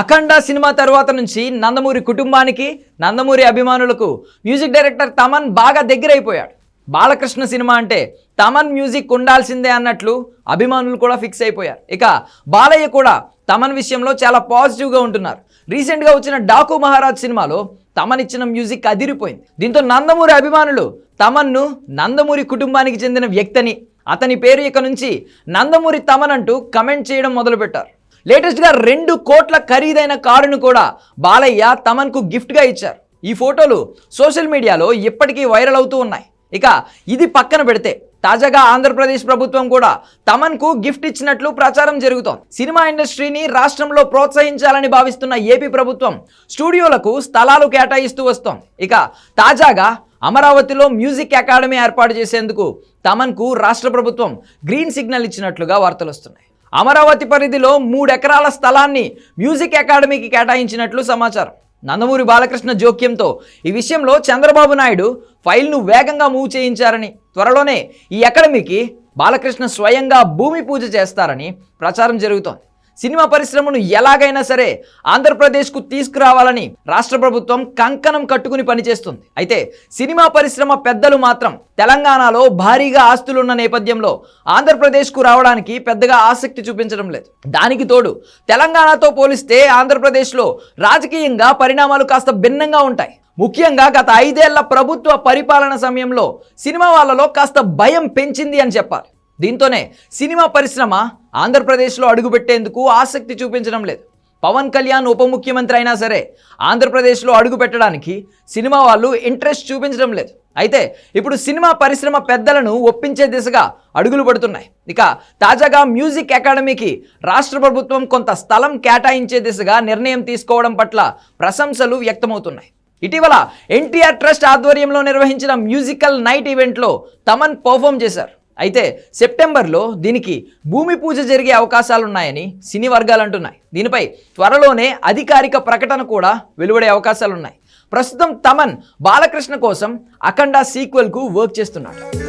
అఖండ cinema తర్వాత నుంచి నందమూరి కుటుంబానికి నందమూరి అభిమానులకు మ్యూజిక్ డైరెక్టర్ తమన్ బాగా దగ్గరైపోయాడు. బాలకృష్ణ సినిమా అంటే తమన్ మ్యూజిక్ ఉండాల్సిందే అన్నట్లు అభిమానులు కూడా ఫిక్స్ అయిపోయారు. ఇక బాలయ్య కూడా తమన్ విషయంలో చాలా పాజిటివ్గా ఉంటున్నారు. రీసెంట్గా వచ్చిన డాకు మహారాజ్ సినిమాలో తమన్ ఇచ్చిన మ్యూజిక్ అదిరిపోయింది. దీంతో నందమూరి అభిమానులు తమన్ను నందమూరి కుటుంబానికి చెందిన వ్యక్తిని అతని పేరు ఇక నుంచి నందమూరి తమన్ అంటూ కమెంట్ చేయడం మొదలుపెట్టారు. లేటెస్ట్గా రెండు కోట్ల ఖరీదైన కారును కూడా బాలయ్య తమన్కు గిఫ్ట్గా ఇచ్చారు. ఈ ఫోటోలు సోషల్ మీడియాలో ఇప్పటికీ వైరల్ అవుతూ ఉన్నాయి. ఇక ఇది పక్కన పెడితే తాజాగా ఆంధ్రప్రదేశ్ ప్రభుత్వం కూడా తమన్కు గిఫ్ట్ ఇచ్చినట్లు ప్రచారం జరుగుతోంది. సినిమా ఇండస్ట్రీని రాష్ట్రంలో ప్రోత్సహించాలని భావిస్తున్న ఏపీ ప్రభుత్వం స్టూడియోలకు స్థలాలు కేటాయిస్తూ వస్తోంది. ఇక తాజాగా అమరావతిలో మ్యూజిక్ అకాడమీ ఏర్పాటు చేసేందుకు తమన్కు రాష్ట్ర ప్రభుత్వం గ్రీన్ సిగ్నల్ ఇచ్చినట్లుగా వార్తలు వస్తున్నాయి. అమరావతి పరిధిలో మూడెకరాల స్థలాన్ని మ్యూజిక్ అకాడమీకి కేటాయించినట్లు సమాచారం. నందమూరి బాలకృష్ణ జోక్యంతో ఈ విషయంలో చంద్రబాబు నాయుడు ఫైల్ను వేగంగా మూవ్ చేయించారని త్వరలోనే ఈ అకాడమీకి బాలకృష్ణ స్వయంగా భూమి పూజ చేస్తారని ప్రచారం జరుగుతోంది. సినిమా పరిశ్రమను ఎలాగైనా సరే ఆంధ్రప్రదేశ్కు తీసుకురావాలని రాష్ట్ర ప్రభుత్వం కంకణం కట్టుకుని పనిచేస్తుంది. అయితే సినిమా పరిశ్రమ పెద్దలు మాత్రం తెలంగాణలో భారీగా ఆస్తులున్న నేపథ్యంలో ఆంధ్రప్రదేశ్కు రావడానికి పెద్దగా ఆసక్తి చూపించడం లేదు. దానికి తోడు తెలంగాణతో పోలిస్తే ఆంధ్రప్రదేశ్లో రాజకీయంగా పరిణామాలు కాస్త భిన్నంగా ఉంటాయి. ముఖ్యంగా గత ఐదేళ్ళ ప్రభుత్వ పరిపాలన సమయంలో సినిమా వాళ్ళలో కాస్త భయం పెంచింది అని చెప్పాలి. దీంతోనే సినిమా పరిశ్రమ ఆంధ్రప్రదేశ్లో అడుగుపెట్టేందుకు ఆసక్తి చూపించడం లేదు. పవన్ కళ్యాణ్ ఉప ముఖ్యమంత్రి అయినా సరే ఆంధ్రప్రదేశ్లో అడుగు పెట్టడానికి సినిమా వాళ్ళు ఇంట్రెస్ట్ చూపించడం లేదు. అయితే ఇప్పుడు సినిమా పరిశ్రమ పెద్దలను ఒప్పించే దిశగా అడుగులు పడుతున్నాయి. ఇక తాజాగా మ్యూజిక్ అకాడమీకి రాష్ట్ర ప్రభుత్వం కొంత స్థలం కేటాయించే దిశగా నిర్ణయం తీసుకోవడం పట్ల ప్రశంసలు వ్యక్తమవుతున్నాయి. ఇటీవల ఎన్టీఆర్ ట్రస్ట్ ఆధ్వర్యంలో నిర్వహించిన మ్యూజికల్ నైట్ ఈవెంట్లో తమన్ పర్ఫామ్ చేశారు. అయితే సెప్టెంబర్లో దీనికి భూమి పూజ జరిగే అవకాశాలున్నాయని సినీ వర్గాలు అంటున్నాయి దీనిపై త్వరలోనే అధికారిక ప్రకటన కూడా వెలువడే అవకాశాలున్నాయి. ప్రస్తుతం తమన్ బాలకృష్ణ కోసం అఖండ సీక్వెల్కు వర్క్ చేస్తున్నాడు.